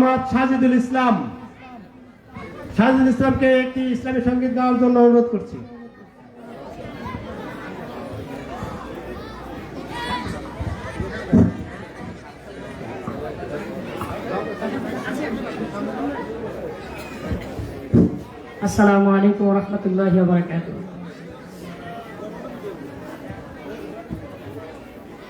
মোহাম্মদ সাজিদুল ইসলাম। সাজিদুল ইসলামকে একটি ইসলামী সংগীত গাওয়ার জন্য অনুরোধ করছি। আসসালামু আলাইকুম রহমতুল্লাহ বারকাত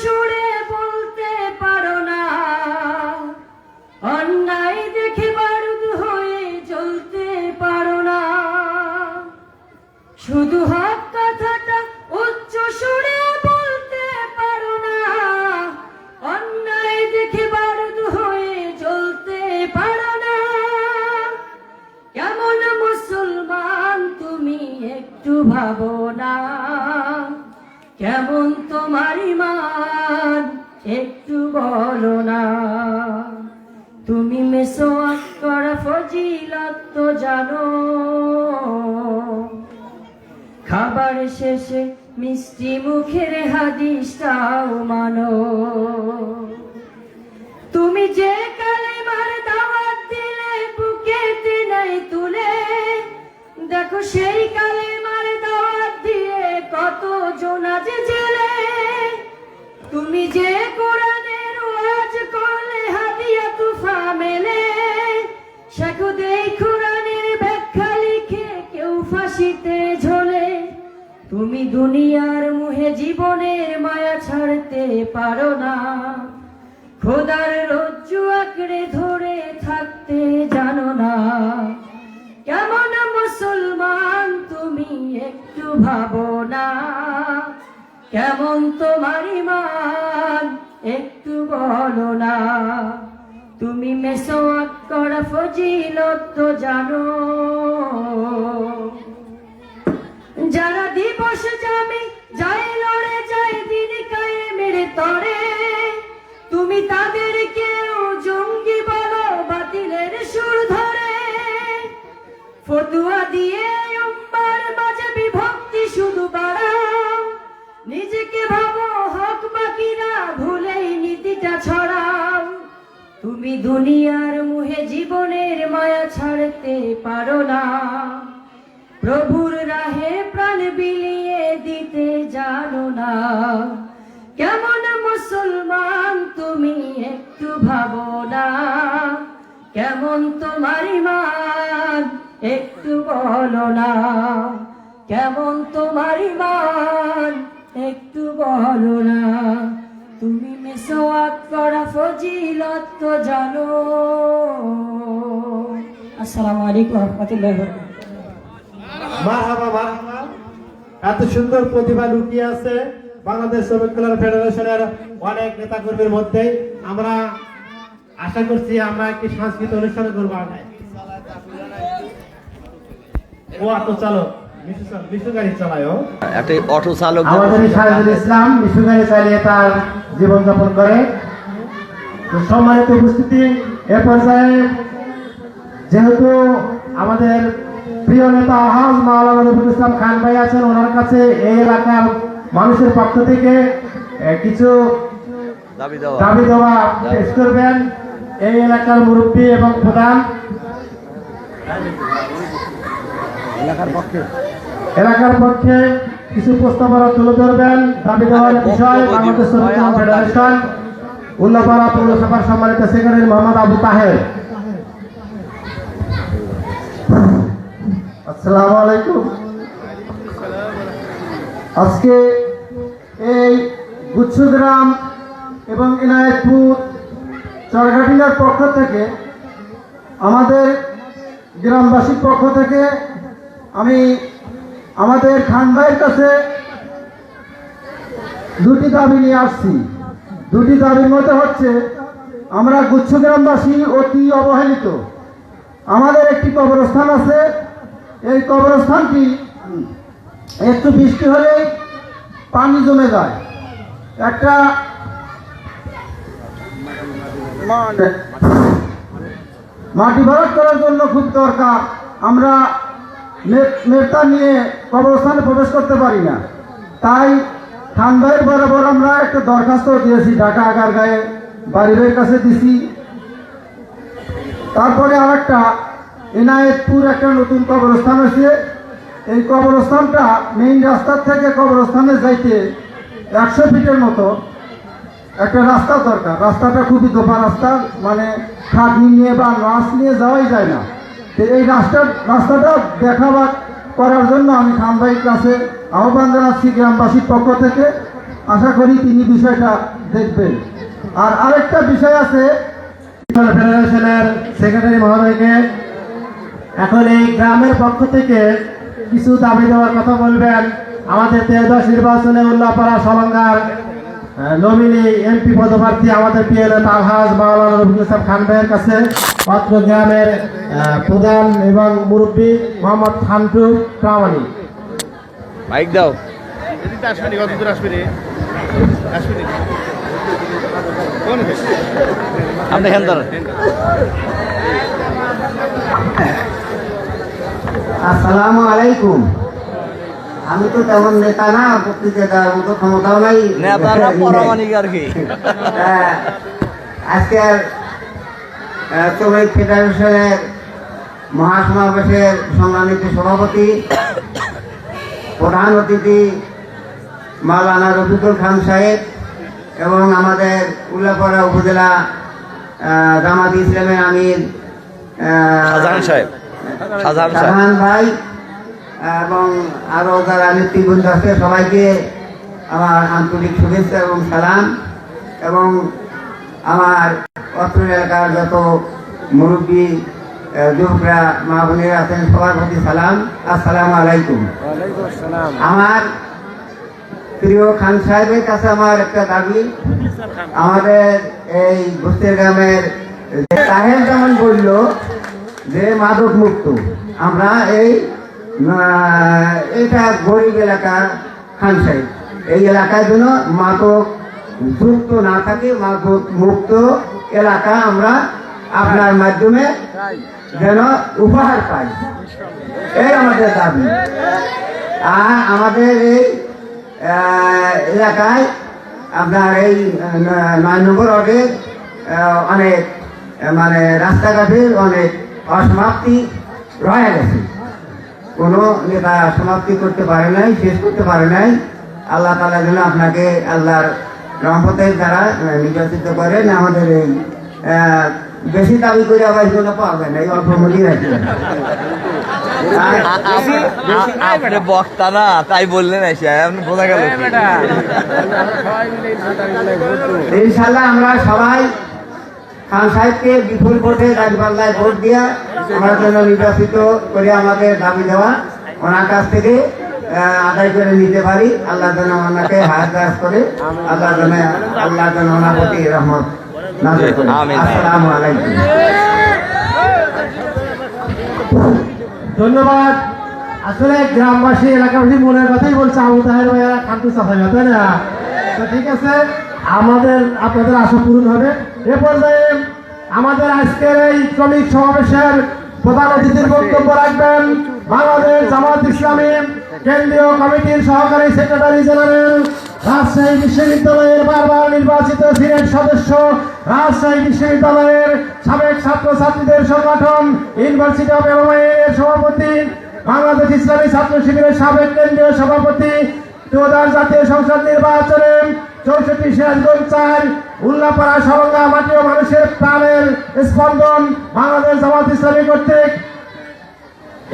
সুরে বলতে পারো না। অন্যায় দেখে বারুদ হয়ে চলতে পারো না। শুধু হাত বলো না। তুমি মেসোয়াক করা ফজিলত তো জানো। খাবার শেষে মিষ্টি মুখের হাদিসটাও মানো। তুমি যে কালেমার দাওয়াত দিলে, বুকে নাই তুলে, দেখো সেই কালেমার দাওয়াত দিয়ে কত জোনাজে জেলে। তুমি যে তুমি দুনিয়ার মুহে জীবনের মায়া ছাড়তে পারো না। খোদার রজ্জু আঁকড়ে ধরে থাকতে জানো না। কেমন মুসলমান তুমি একটু ভাবো না। কেমন তোমার ইমান একটু বলো না। তুমি মেসোয়াক করা ফজিলত জানো। যারা দিবস যাবে, যায় লড়ে, যায় দিন কায়েমের তরে। তুমি তাদেরকেও জঙ্গি বলো, বাতিলের সুর ধরে। ফতুয়া দিয়ে উম্মার মাঝে বিভক্তি শুধু বাড়াও। নিজেকে ভাবো, হক বাকিরা ভুলেই নীতিটা ছড়াও। তুমি দুনিয়ার মুহে জীবনের মায়া ছাড়তে পারো না। প্রভুর রাহে প্রাণ বিলিয়ে জানো না। কেমন মুসলমান তুমি একটু ভাবো না। কেমন তোমার ইমান একটু বলো না। কেমন তোমার ইমান একটু বলো না। তুমি মেসোয়াক করা ফজিলত তো জানো। আসসালামু আলাইকুম রহমতুল্লাহ মারহাবা মারহাবা। এত সুন্দর প্রতিভা লুকিয়ে আছে বাংলাদেশ শ্রমিক কল্যাণ ফেডারেশনের অনেক নেতা কর্মীর মধ্যে। আমরা আশা করছি আমরা একটি সাংস্কৃতিক অনুষ্ঠান করব ও অটো চালক মিশু চাল- মিশু গাড়ি চালায় ও। একটা অটো চালক আমাদের এই সাহেদুল ইসলাম মিশু গাড়ি চালিয়ে তার জীবনযাপন করে। তো সম্মানিত উপস্থিতি এ পর্যায়ে যেহেতু আমাদের প্রিয় নেতা আহাজ মাওলানা ইসলাম খান ভাই আছেন ওনার কাছে। এই এলাকার মানুষের পক্ষ থেকে কিছু দাবি দেওয়া। পেশ করবেন। এই এলাকার মুরব্বী এবং প্রধান। এলাকার পক্ষে। এলাকার পক্ষে কিছু প্রস্তাবনা তুলে ধরবেন। দাবি দেওয়ার বিষয় বাংলাদেশ ফেডারেশন উল্লাপাড়া পৌরসভার সম্মানিত সেক্রেটারি মোহাম্মদ আবু তাহের। আসসালামু আলাইকুম। আজকে এই গুচ্ছগ্রাম এবং ইনায়তপুর চরঘাটিলার পক্ষ থেকে, আমাদের গ্রামবাসীর পক্ষ থেকে আমি আমাদের খান ভাইয়ের কাছে দুটি দাবি নিয়ে আসছি। দুটি দাবির মধ্যে হচ্ছে, আমরা গুচ্ছ গ্রামবাসী অতি অবহেলিত। আমাদের একটি কবরস্থান আছে এই কবরস্থানটি একটু বৃষ্টি হলেই পানি জমে যায়। একটা মাটি ভরাট করার জন্য খুব দরকার। আমরা নেতা নিয়ে কবরস্থানে প্রবেশ করতে পারি না। তাই ভাইয়ের বরাবর আমরা একটা দরখাস্ত দিয়েছি, ঢাকা আগার গায়ে বাড়ি কাছে দিছি। তারপরে আর একটা এনায়েতপুর একটা নতুন কবরস্থান আছে এই কবরস্থানটা মেইন রাস্তার থেকে কবরস্থানে যাইতে একশো ফিটের মতো একটা রাস্তা দরকার। রাস্তাটা খুবই দোপা রাস্তা মানে খাটনি নিয়ে বা নাচ নিয়ে যাওয়াই যায় না। তো এই রাস্তা, রাস্তাটা দেখা বা করার জন্য আমি খান ভাইয়ের কাছে আহ্বান জানাচ্ছি গ্রামবাসীর পক্ষ থেকে। আশা করি তিনি বিষয়টা দেখবেন। আর আরেকটা বিষয় আছে, ফেডারেশনের সেক্রেটারি মহোদয়কে এখন এই গ্রামের পক্ষ থেকে কিছু দাবি দেওয়ার কথা বলবেন। আমাদের তেরোদশ নির্বাচনে উল্লাপাড়া সলঙ্গার নমিনি এমপি পদপ্রার্থী আমাদের প্রিয় নেতা আলহাজ মাওলানা রফিকুল ইসলাম খান ভাইয়ের কাছে অত্র গ্রামের প্রধান এবং মুরব্বী মোহাম্মদ খান্টু প্রামাণিক। মাইক দাও। কত দূর আপনি হ্যান ধরেন আসসালামু আলাইকুম আমি তো তেমন নেতা না বক্তৃতা দেওয়ার মতো ক্ষমতাও নাই। নেতা না পরমাণিক আর কি। আহ, আজকের শ্রমিক ফেডারেশনের মহাসমাবেশের সম্মানিত সভাপতি প্রধান অতিথি মাওলানা রফিকুল খান সাহেব এবং আমাদের উল্লাপাড়া উপজেলা জামাত ইসলামের আমির সাহেব। শাহজাহান ভাই এবং আরও যারা নেতৃবৃন্দ আছে সবাইকে আমার আন্তরিক শুভেচ্ছা এবং সালাম। এবং আমার অত্র এলাকার যত মুরব্বী যুবকরা মা বোনেরা আছেন সবার প্রতি সালাম। আসসালামু আলাইকুম। আমার প্রিয় খান সাহেবের কাছে আমার একটা দাবি। আমাদের এই বস্তির গ্রামের তাহের যেমন বলল যে মাদক মুক্ত। আমরা এই এটা গরিব এলাকা খান সাহেব। এই এলাকায় যেন মাদক যুক্ত না থাকে, মাদক মুক্ত এলাকা আমরা আপনার মাধ্যমে যেন উপহার পাই। এই আমাদের দাবি। আর আমাদের এই এলাকায় আপনার এই নয় নম্বর অনেক মানে রাস্তাঘাটের অনেক অসমাপ্তি রয়ে গেছে। কোনো নেতা সমাপ্তি করতে পারে নাই শেষ করতে পারে নাই। আল্লাহ তালা যেন আপনাকে আল্লাহর রহমতের দ্বারা নির্বাচিত করেন আমাদের এই বেশি দাবি করে আবার এগুলো পাবেন এই অল্প আপনি বক্তা না তাই বললেন বোঝা গেল ইনশাল্লাহ আমরা সবাই খান সাহেবকে বিপুল ভোটে রাজপাল্লায় ভোট দিয়া আমার জন্য নির্বাচিত করে আমাদের দাবি দেওয়া। ওনার কাছ থেকে আদায় করে নিতে পারি। আল্লাহ যেন ওনাকে হাত দাস করে। আল্লাহ যেন আল্লাহ যেন ওনার প্রতি রহমত। আসসালামু আলাইকুম। ধন্যবাদ। আসলে গ্রামবাসী এলাকাবাসী মনের কথাই বলছে আবু তাহের ভাইয়া খান্টু চাষা তাই না? তো ঠিক আছে আমাদের আপনাদের আশা পূরণ হবে। এ পর্যায়ে আমাদের আজকের এই শ্রমিক সমাবেশের প্রধান অতিথির বক্তব্য রাখবেন বাংলাদেশ জামাত ইসলামী কেন্দ্রীয় কমিটির সহকারী সেক্রেটারি জেনারেল, রাজশাহী বিশ্ববিদ্যালয়ের বারবার নির্বাচিত সিনেট সদস্য, রাজশাহী বিশ্ববিদ্যালয়ের সাবেক ছাত্রছাত্রীদের সংগঠন ইউনিভার্সিটি অফ এর সভাপতি, বাংলাদেশ ইসলামী ছাত্র শিবিরের সাবেক কেন্দ্রীয় সভাপতি জাতীয় সংসদ নির্বাচনে চৌষট্টি সিরাজগঞ্জ চার, উল্লাপাড়া সরঙ্গা মাটি ও মানুষের প্রাণের স্পন্দন বাংলাদেশ জামাত ইসলামী কর্তৃক।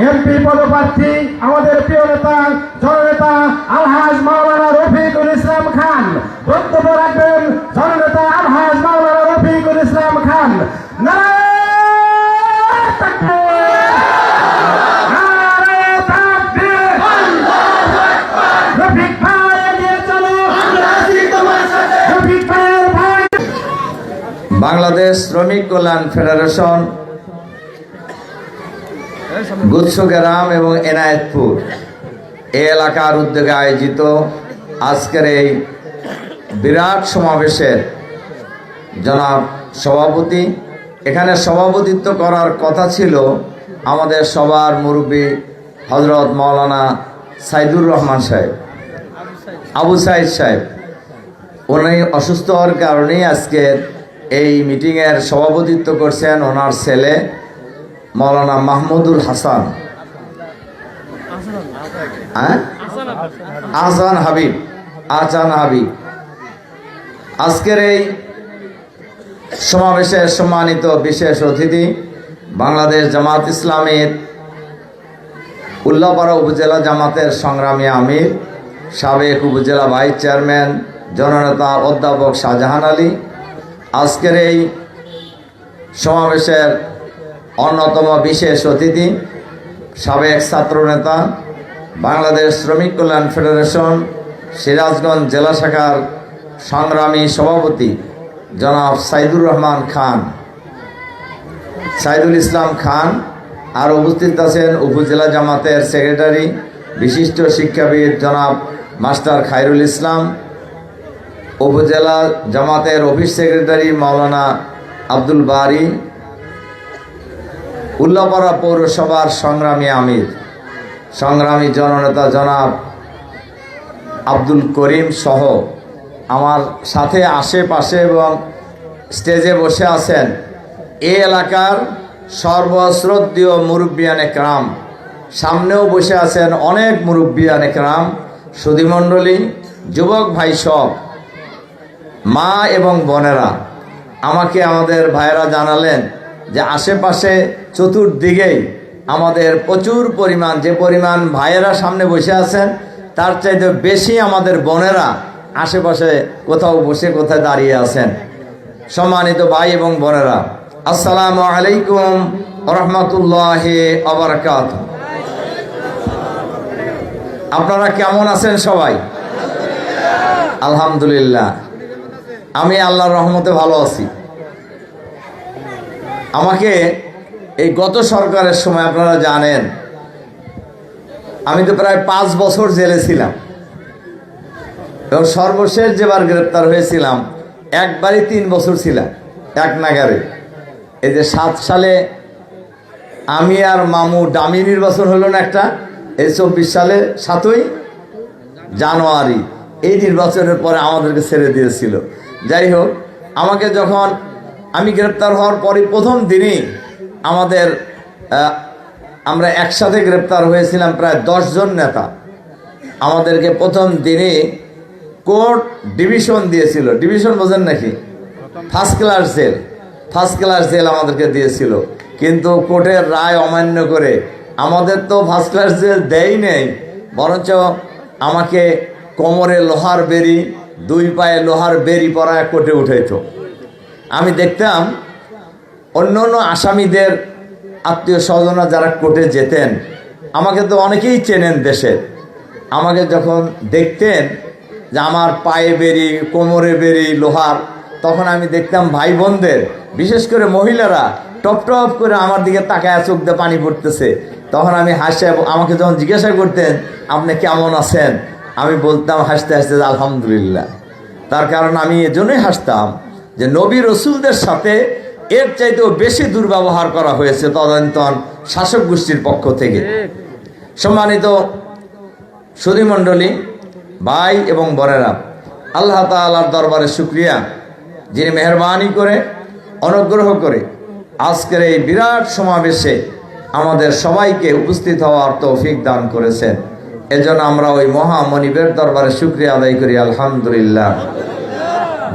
এমপি পদপ্রার্থী, আমাদের প্রিয় নেতা, জননেতা আলহাজ মাওলানা রফিকুল ইসলাম খান। বক্তব্য রাখবেন জননেতা আলহাজ মাওলানা রফিকুল ইসলাম খান। নারায়ণ তাকবীর! নারায়ণ তাকবীর! রফিক ভাই এগিয়ে চলো রফিক ভাইয়ের ভাই বাংলাদেশ শ্রমিক কল্যাণ ফেডারেশন গুচ্ছগ্রাম এবং এনায়েতপুর। এ এলাকার উদ্যোগে আয়োজিত আজকের এই বিরাট সমাবেশের জনাব সভাপতি। এখানে সভাপতিত্ব করার কথা ছিল আমাদের সবার মুরব্বী হজরত মাওলানা সাইদুর রহমান সাহেব, আবু সাইদ সাহেব। উনি অসুস্থ হওয়ার কারণেই আজকে এই মিটিংয়ের সভাপতিত্ব করছেন ওনার ছেলে মৌলানা মাহমুদুল হাসান। হ্যাঁ? আহসান হাবিব আহসান হাবিব। আজকের এই সমাবেশে সম্মানিত বিশেষ অতিথি বাংলাদেশ জামাত ইসলামের উল্লাপাড়া উপজেলা জামাতের সংগ্রামী আমির, সাবেক উপজেলা ভাইস চেয়ারম্যান, জননেতা অধ্যাপক শাহজাহান আলী আজকের এই সমাবেশের অন্যতম বিশেষ অতিথি, সাবেক ছাত্রনেতা, বাংলাদেশ শ্রমিক কল্যাণ ফেডারেশন, সিরাজগঞ্জ জেলা শাখার সংগ্রামী সভাপতি জনাব সাইদুর রহমান খান। সাইদুল ইসলাম খান আর উপস্থিত আছেন উপজেলা জামাতের সেক্রেটারি, বিশিষ্ট শিক্ষাবিদ জনাব মাস্টার খায়রুল ইসলাম। উপজেলা জামাতের অফিস সেক্রেটারি মাওলানা আব্দুল বারি, উল্লাপাড়া পৌরসভার সংগ্রামী আমির, সংগ্রামী জননেতা জনাব আব্দুল করিম সহ আমার সাথে আশেপাশে এবং স্টেজে বসে আছেন এই এলাকার সর্বশ্রদ্ধীয় মুরব্বিয়ান একরাম সামনেও বসে আছেন অনেক মুরব্বিয়ান একরাম সুধীমণ্ডলী, যুবক ভাই সব। মা এবং বোনেরা, আমাকে আমাদের ভাইয়েরা জানালেন যে আশেপাশে চতুর্দিকেই আমাদের প্রচুর পরিমাণ, যে পরিমাণ ভাইয়েরা সামনে বসে আছেন, তার চাইতে বেশি আমাদের বোনেরা আশেপাশে কোথাও বসে কোথায় দাঁড়িয়ে আছেন। সম্মানিত ভাই এবং বোনেরা, আসসালামু আলাইকুম রহমতুল্লাহ আবরকাত আপনারা কেমন আছেন সবাই? আলহামদুলিল্লাহ। আমি আল্লাহর রহমতে ভালো আছি। আমাকে এই গত সরকারের সময় আপনারা জানেন, আমি তো প্রায় পাঁচ বছর জেলে ছিলাম। এবং সর্বশেষ যেবার গ্রেপ্তার হয়েছিলাম, একবারই তিন বছর ছিলাম, এক নাগারে। এই যে সাত সালে আমি আর মামু ডামি নির্বাচন হলো না একটা, এই চব্বিশ সালে সাতই জানুয়ারি, এই নির্বাচনের পরে আমাদেরকে ছেড়ে দিয়েছিল। যাই হোক আমাকে যখন আমি গ্রেপ্তার হওয়ার পরে প্রথম দিনই আমাদের আমরা একসাথে গ্রেপ্তার হয়েছিলাম প্রায় জন নেতা। আমাদেরকে প্রথম দিনই কোর্ট ডিভিশন দিয়েছিল। ডিভিশন বোঝেন নাকি? First class jail first class jail আমাদেরকে দিয়েছিল। কিন্তু কোর্টের রায় অমান্য করে আমাদের তো ফার্স্ট ক্লাস জেল দেয় নেই। বরঞ্চ আমাকে কোমরে লোহার বেরি দুই পায়ে লোহার বেরি পরা কোটে উঠাইতো আমি দেখতাম অন্য অন্য আসামিদের আত্মীয় স্বজনরা যারা কোর্টে যেতেন, আমাকে তো অনেকেই চেনেন দেশের আমাকে যখন দেখতেন যে আমার পায়ে বেরি, কোমরে বেরি, লোহার, তখন আমি দেখতাম ভাই বোনদের বিশেষ করে মহিলারা, টপ টপ করে আমার দিকে তাকায় চোখ দিয়ে পানি পড়তেছে। তখন আমি হাসে আমাকে যখন জিজ্ঞাসা করতেন, আপনি কেমন আছেন? আমি বলতাম, হাসতে হাসতে আলহামদুলিল্লাহ। তার কারণ আমি এজন্যই হাসতাম যে নবী রসুলদের সাথে এর চাইতেও বেশি দুর্ব্যবহার করা হয়েছে তদন্তন শাসক গোষ্ঠীর পক্ষ থেকে। সম্মানিত সুধীমণ্ডলী ভাই এবং বোনেরা, আল্লাহ তালার দরবারে শুক্রিয়া, যিনি মেহরবানি করে, অনুগ্রহ করে আজকের এই বিরাট সমাবেশে আমাদের সবাইকে উপস্থিত হওয়ার তৌফিক দান করেছেন। এজন্য আমরা ওই মহামনিবের দরবারে শুক্রিয়া আদায় করি, আলহামদুলিল্লাহ।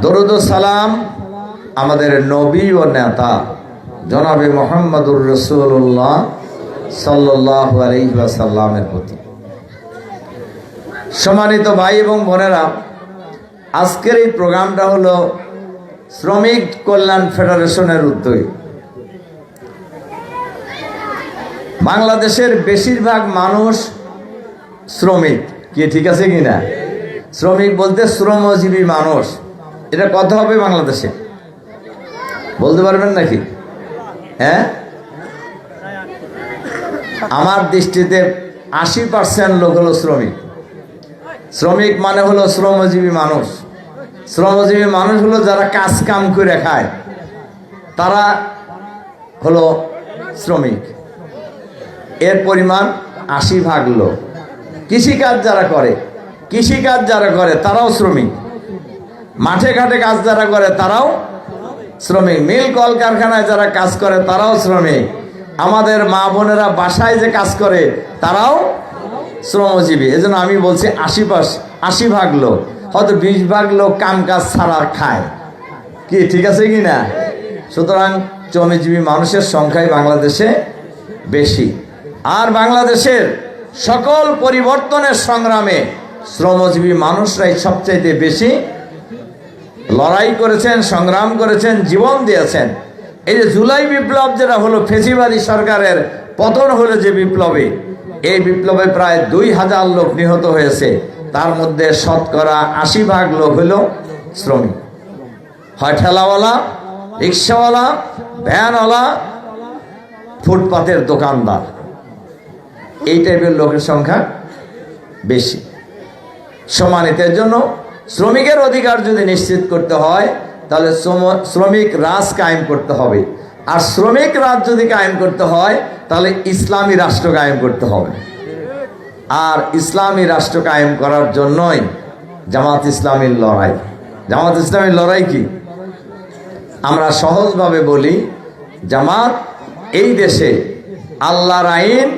দরুদ সালাম আমাদের নবী ও নেতা, জনাবে মোহাম্মদুর রসুল্লাহ সাল্লাহ আলহিহাসাল্লামের প্রতি। সম্মানিত ভাই এবং বোনেরা, আজকের এই প্রোগ্রামটা হলো শ্রমিক কল্যাণ ফেডারেশনের উদ্যোগে। বাংলাদেশের বেশিরভাগ মানুষ শ্রমিক। কি, ঠিক আছে কি না? শ্রমিক বলতে শ্রমজীবী মানুষ। এটা কথা হবে বাংলাদেশে। বলতে পারবেন নাকি? হ্যাঁ? আমার দৃষ্টিতে আশি পার্সেন্ট লোক হলো শ্রমিক। শ্রমিক মানে হলো শ্রমজীবী মানুষ। শ্রমজীবী মানুষ হলো যারা কাজ কাম করে খায়। তারা হলো শ্রমিক। এর পরিমাণ আশি ভাগ লোক। কৃষিকাজ যারা করে, কৃষিকাজ যারা করে, তারাও শ্রমিক। মাঠে ঘাটে কাজ যারা করে, তারাও শ্রমিক। মিল কলকারখানায় যারা কাজ করে, তারাও শ্রমিক। আমাদের মা বোনেরা বাসায় যে কাজ করে, তারাও শ্রমজীবী। এজন্য আমি বলছি আশি পাস আশি ভাগ লোক, হয়তো বিশ ভাগ লোক কাম কাজ ছাড়া খায়। কি, ঠিক আছে কি না? সুতরাং শ্রমজীবী মানুষের সংখ্যাই বাংলাদেশে বেশি। আর বাংলাদেশের সকল পরিবর্তনের সংগ্রামে শ্রমজীবী মানুষরাই সবচাইতে বেশি লড়াই করেছেন, সংগ্রাম করেছেন, জীবন দিয়েছেন। এই যে জুলাই বিপ্লব যেটা হলো, ফেসিবাদী সরকারের পতন হলো যে বিপ্লবে, এই বিপ্লবে প্রায় দুই হাজার লোক নিহত হয়েছে। তার মধ্যে শতকরা আশি ভাগ লোক হলো শ্রমিক। হয় ঠেলাওয়ালা, রিক্সাওয়ালা, ভ্যানওয়ালা, ফুটপাতের দোকানদার। এই টাইপের লোকের সংখ্যা বেশি। সমানিতের জন্য শ্রমিকের অধিকার যদি নিশ্চিত করতে হয়, তাহলে শ্রমিক রাজ কায়েম করতে হবে। আর শ্রমিক রাজ যদি কায়েম করতে হয়, তাহলে ইসলামী রাষ্ট্র কায়েম করতে হবে। আর ইসলামী রাষ্ট্র কায়েম করার জন্যই জামাত ইসলামীর লড়াই। জামাত ইসলামীর লড়াই কি? আমরা সহজভাবে বলি, জামাত এই দেশে আল্লাহর আইন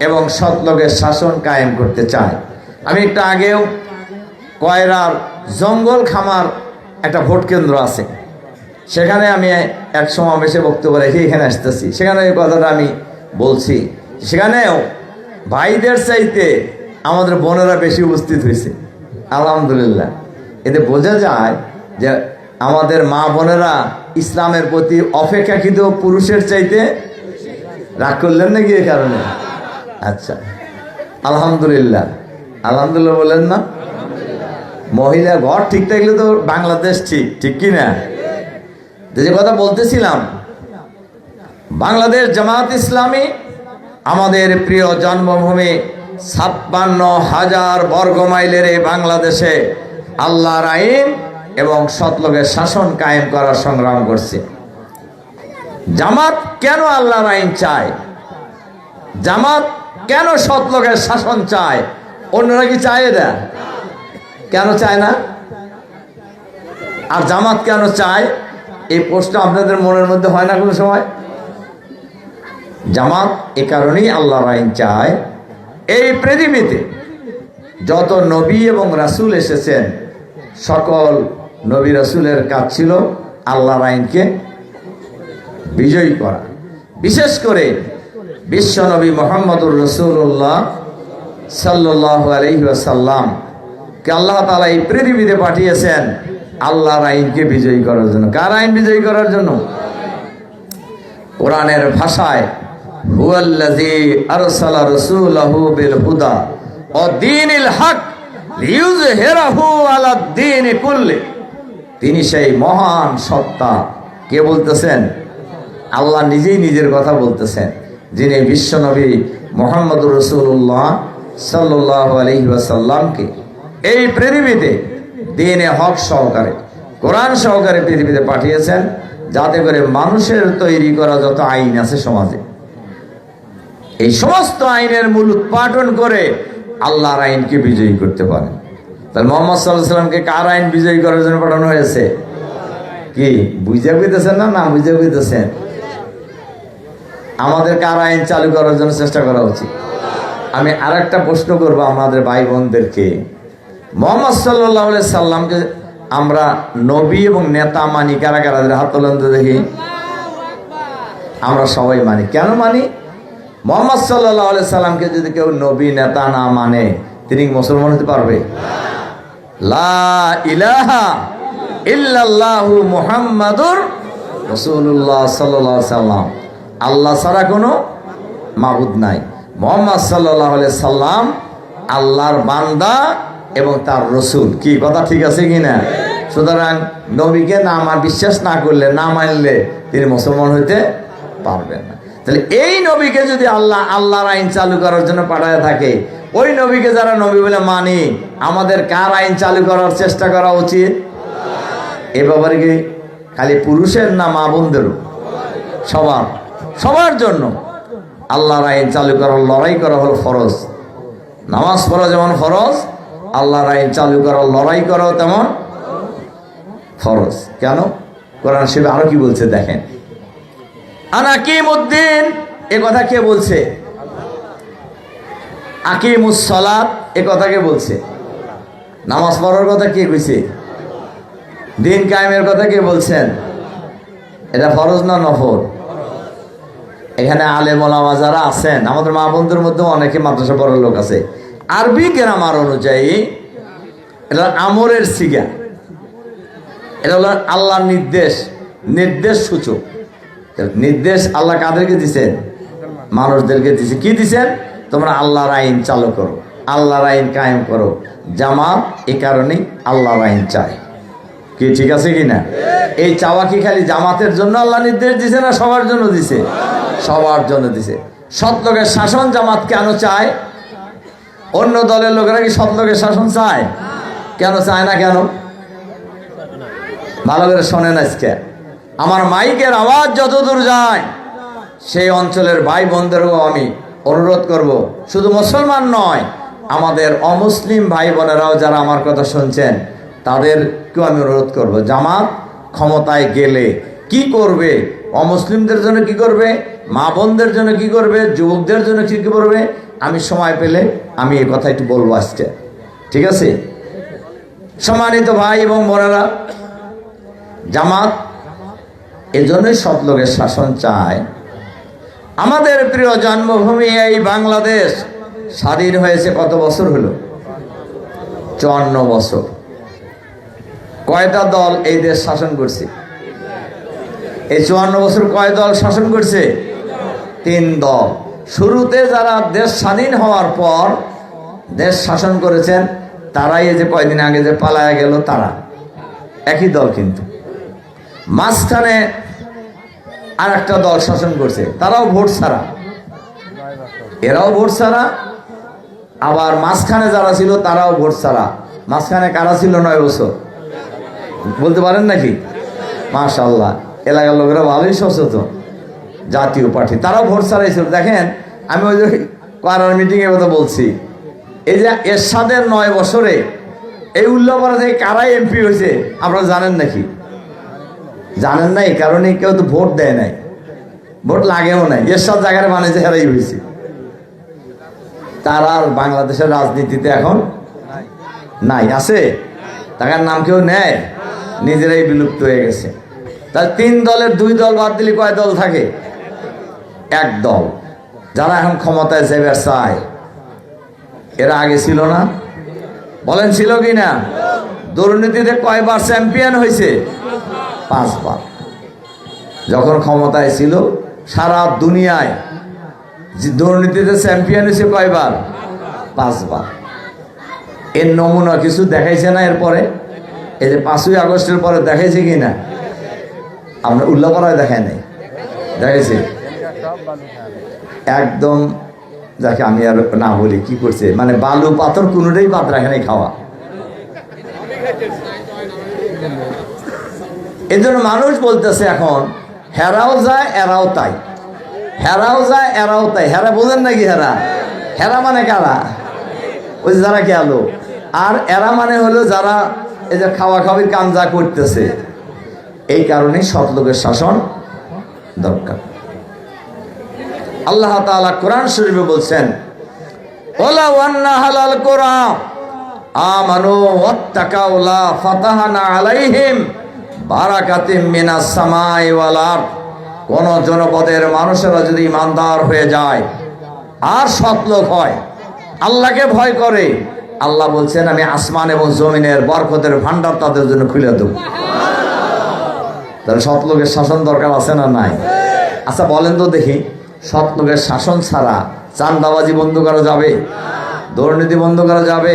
এবং সৎলোকের শাসন কায়েম করতে চায়। আমি একটু আগেও কয়রার জঙ্গল খামার একটা ভোট কেন্দ্র আছে। সেখানে আমি এক সমাবেশে বক্তব্য রেখে এখানে আসতেছি। সেখানে এই কথাটা আমি বলছি। সেখানেও ভাইদের চাইতে আমাদের বোনেরা বেশি উপস্থিত হয়েছে। আলহামদুলিল্লাহ। এতে বোঝা যায় যে আমাদের মা বোনেরা ইসলামের প্রতি অপেক্ষাকৃত পুরুষের চাইতে রাগ করলেন নাকি এই কারণে? আচ্ছা। আলহামদুলিল্লাহ। আলহামদুলিল্লাহ বলেন না? মহিলা ঘর ঠিক থাকলে তো বাংলাদেশ ঠিক ঠিক কি না? যে কথা বলতেছিলাম, বাংলাদেশ জামাত ইসলামী আমাদের প্রিয় জন্মভূমি ছাপ্পান্ন হাজার বর্গ মাইলের এই বাংলাদেশে আল্লাহর আইন এবং সৎলোকের শাসন কায়েম করার সংগ্রাম করছে। জামাত কেন আল্লাহর আইন চায়? জামাত কেন সৎলোকের শাসন চায়? অন্যরা কি চায় না কেন চায় না? আর জামাত কেন চায়? এই প্রশ্ন আপনাদের মনের মধ্যে হয় না কোনো সময়? জামাত এ কারণেই আল্লাহর আইন চায়। এই পৃথিবীতে যত নবী এবং রাসূল এসেছেন, সকল নবী রাসূলের কাজ ছিল আল্লাহর আইনকে বিজয়ী করা। বিশেষ করে বিশ্ব নবী মোহাম্মদুর রসুল্লাহ সাল্লাহ আলহিসাল্লাম কে আল্লাহ তালা এই পৃথিবীতে পাঠিয়েছেন, আল্লাহর আইনকে বিজয়ী করার জন্য। কার আইন বিজয়ী করার জন্য? কোরআনের ভাষায় বিল হুদা হক তিনি সেই মহান সত্তা। কে বলতেছেন? আল্লাহ নিজেই নিজের কথা বলতেছেন। যিনি বিশ্বনবী মোহাম্মদ রসুল্লাহ সাল্লাহ আলহি এই পৃথিবীতে দিনে হক সহকারে, কোরআন সহকারে পৃথিবীতে পাঠিয়েছেন, যাতে করে মানুষের তৈরি করা যত আইন আছে সমাজে। এই সমস্ত আইনের মূল উৎপাদন করে আল্লাহর আইনকে বিজয়ী করতে পারেন তাহলে মোহাম্মদ সাল্লাহ সাল্লামকে কার আইন বিজয়ী করার জন্য পাঠানো হয়েছে? কি, বুঝে বুঝতেছেন না না বুঝে বুঝতেছেন? আমাদের কার আইন চালু করার জন্য চেষ্টা করা উচিত। আমি আর একটা প্রশ্ন করব আমাদের ভাই বোনদেরকে মোহাম্মদ সাল্লাহ সাল্লামকে আমরা নবী এবং নেতা মানি? কারা কারা? হাত দেখি। আমরা সবাই মানি। কেন মানি? মোহাম্মদ সাল্লাহ সাল্লামকে যদি কেউ নবী, নেতা না মানে তিনি মুসলমান হতে পারবে? লা ইলাহা রাসূলুল্লাহ সাল্লাল্লাহু সাল্লাম। আল্লাহ ছাড়া কোনো মাবুদ নাই। মোহাম্মদ সাল্লাহ সাল্লাম আল্লাহর বান্দা এবং তার রসুল। কি কথা ঠিক আছে কি না? সুতরাং নবীকে না মা বিশ্বাস না করলে, না মানলে তিনি মুসলমান হইতে পারবেন না। তাহলে এই নবীকে যদি আল্লাহ আল্লাহর আইন চালু করার জন্য পাঠায় থাকে, ওই নবীকে যারা নবী বলে মানি, আমাদের কার আইন চালু করার চেষ্টা করা উচিত? এ ব্যাপারে কি খালি পুরুষের না মা বোনদেরও? সবার। সবার জন্য। আল্লাহর আইন চালু করার লড়াই করা হলো ফরজ। নামাজ পড়া যেমন ফরজ আল্লাহর আইন চালু করার লড়াই করাও তেমন ফরজ। কেন? কোরআন শিবে আরও কি বলছে দেখেন। আনাকিম উদ্দিন এ কথা কে বলছে? আকিমুস সালাত এ কথা কে বলছে? নামাজ পড়ার কথা কে কইছে? দিন কায়েমের কথা কে বলছেন? এটা ফরজ না নফর এখানে আলে মোলামা যারা আছেন, আমাদের মা বোনদের মধ্যে অনেকে মাদ্রাসা পড়ার লোক আছে। আরবি গ্রামার অনুযায়ী, এটা আমরের সিগা। এটা হলো আল্লাহর নির্দেশ নির্দেশ সূচক। নির্দেশ আল্লাহ কাদেরকে দিছেন? মানুষদেরকে দিছে। কি দিছেন? তোমরা আল্লাহর আইন চালু করো, আল্লাহর আইন কায়েম করো। জামাত এই কারণেই আল্লাহর আইন চায়। কি, ঠিক আছে কি না? এই চাওয়া কি খালি জামাতের জন্য আল্লাহ নির্দেশ দিছে না সবার জন্য দিছে? সবার জন্য দিছে। সৎ লোকের শাসন জামাত কেন চায়? অন্য দলের লোকেরা কি সৎ লোকের শাসন চায়? কেন চায় না কেন? ভালো করে শোনেন আজকে। আমার মাইকের আওয়াজ যতদূর যায়, সেই অঞ্চলের ভাই বোনদেরও আমি অনুরোধ করব। শুধু মুসলমান নয়, আমাদের অমুসলিম ভাই বোনেরাও যারা আমার কথা শুনছেন তাদেরকেও আমি অনুরোধ করব, জামাত ক্ষমতায় গেলে কি করবে? অমুসলিমদের জন্য কি করবে? মা বোনদের জন্য কি করবে? যুবকদের জন্য কি করবে? আমি সময় পেলে আমি এই কথা একটু বলব আজকে। ঠিক আছে? সম্মানিত ভাই এবং বোনেরা, জামাত এজন্যই সব লোকের শাসন চায়। আমাদের প্রিয় জন্মভূমি এই বাংলাদেশ স্বাধীন হয়েছে কত বছর হলো? চুয়ান্ন বছর। কয়টা দল এই দেশ শাসন করছে? এই চুয়ান্ন বছর কয় দল শাসন করছে? তিন দল। শুরুতে যারা দেশ স্বাধীন হওয়ার পর দেশ শাসন করেছেন, তারাই এই যে কয়দিন আগে যে পালায়া গেল, তারা। একই দল কিন্তু। মাঝখানে আর একটা দল শাসন করছে, তারাও ভোট ছাড়া। এরাও ভোট ছাড়া, আবার মাঝখানে যারা ছিল, তারাও ভোট ছাড়া। মাঝখানে কারা ছিল নয় বছর? বলতে পারেন নাকি? মাশাল্লাহ এলাকার লোকেরা ভালোই সচেতন, জাতীয় পার্টি। তারাও ভোট ছাড়াইছিল। দেখেন, আমি ওই যে পাড়ার মিটিংয়ের কথা বলছি। এই যে এরশাদের নয় বছরে এই উল্লাপাড়া থেকে কারাই এমপি হয়েছে, আপনারা জানেন নাকি? জানেন না, এই কারণে কেউ তো ভোট দেয় নাই। ভোট লাগেও নাই। এরশাদ জায়গায় বানিয়েছে হেরাই হয়েছে। তার আর বাংলাদেশের রাজনীতিতে এখন নাই। আছে? তার নাম কেউ নেয়? নিজেরাই বিলুপ্ত হয়ে গেছে। তার তিন দলের দুই দল বাদ দিলে কয় দল থাকে? এক দল। যারা এখন ক্ষমতায় যাবে চায়। এরা আগে ছিল না। বলেন ছিল কি না দুর্নীতিতে কয়বার চ্যাম্পিয়ন হয়েছে? পাঁচবার। যখন ক্ষমতায় ছিল, সারা দুনিয়ায় দুর্নীতিতে চ্যাম্পিয়ন হয়েছে কয়বার? পাঁচবার। এর নমুনা কিছু দেখাইছে না এরপরে? এই যে পাঁচই আগস্টের পরে দেখাইছে কি না? আপনার উল্লাপাড়ায় দেখায় নাই। দেখাইছে? একদম যাকে আমি আর না বলি, কি করছে? মানে বালু পাথর কোনোটাই বাদ রাখে নাই খাওয়া। এই জন্য মানুষ বলতেছে এখন, হেরাও যায়, এরাও তাই। হেরাও যায়, এরাও তাই। হেরা বোঝেন নাকি হেরা? হেরা মানে কারা? ওই যারা গেল আর এরা মানে হলো যারা এই যে খাওয়া খাওয়ির কাম যা করতেছে, এই কারণে সৎ লোকের শাসন দরকার। আল্লাহ তাআলা কোরআন শরীফে বলছেন ওলা ওয়ান্না হালাল কোরআন, আমানু ওয়াত্তাকাউ লা ফাতাহানা আলাইহিম আরদ। কোন জনপদের মানুষেরা যদি ইমানদার হয়ে যায়, আর সৎলোক হয়, আল্লাহকে ভয় করে আল্লাহ বলছেন, আমি আসমান এবং জমিনের বরকতের ভান্ডার তাদের জন্য খুলে দেব। তাহলে সৎলোকের শাসন দরকার আছে না নাই? আচ্ছা বলেন তো দেখি, সৎলোকের শাসন ছাড়া চান্দাবাজি বন্ধ করা যাবে? দুর্নীতি বন্ধ করা যাবে?